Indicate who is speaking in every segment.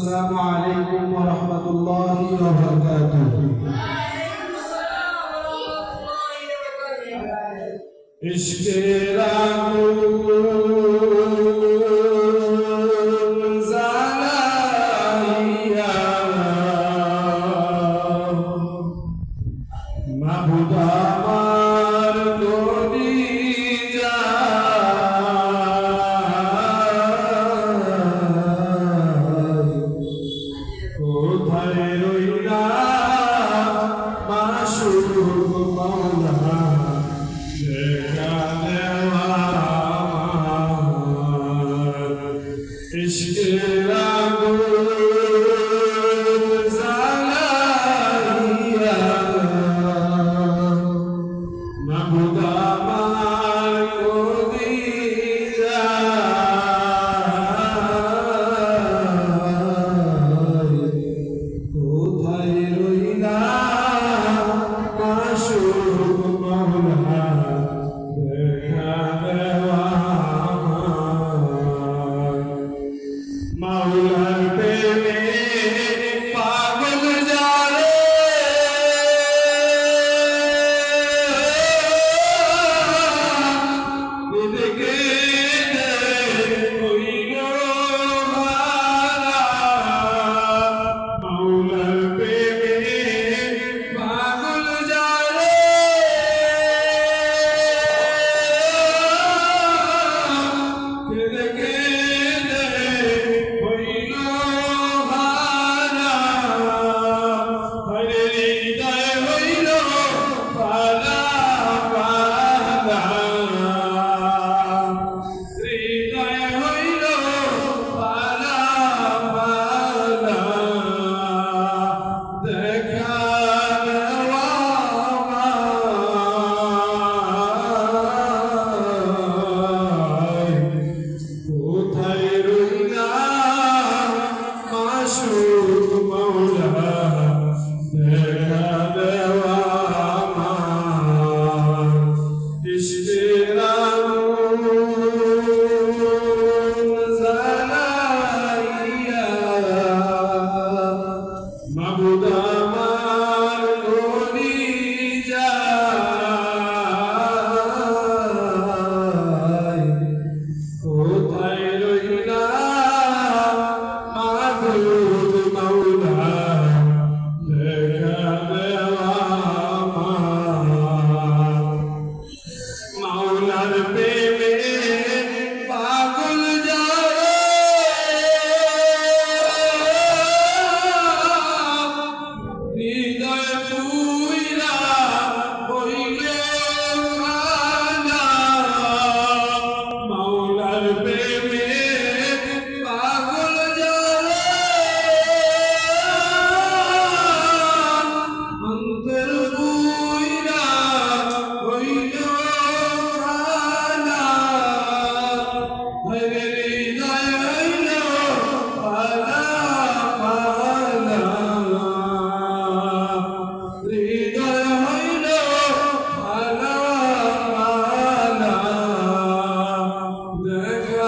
Speaker 1: السلام عليكم ورحمة الله وبركاته عشق ভরে রইলা মা Jesus. meu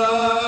Speaker 1: Oh.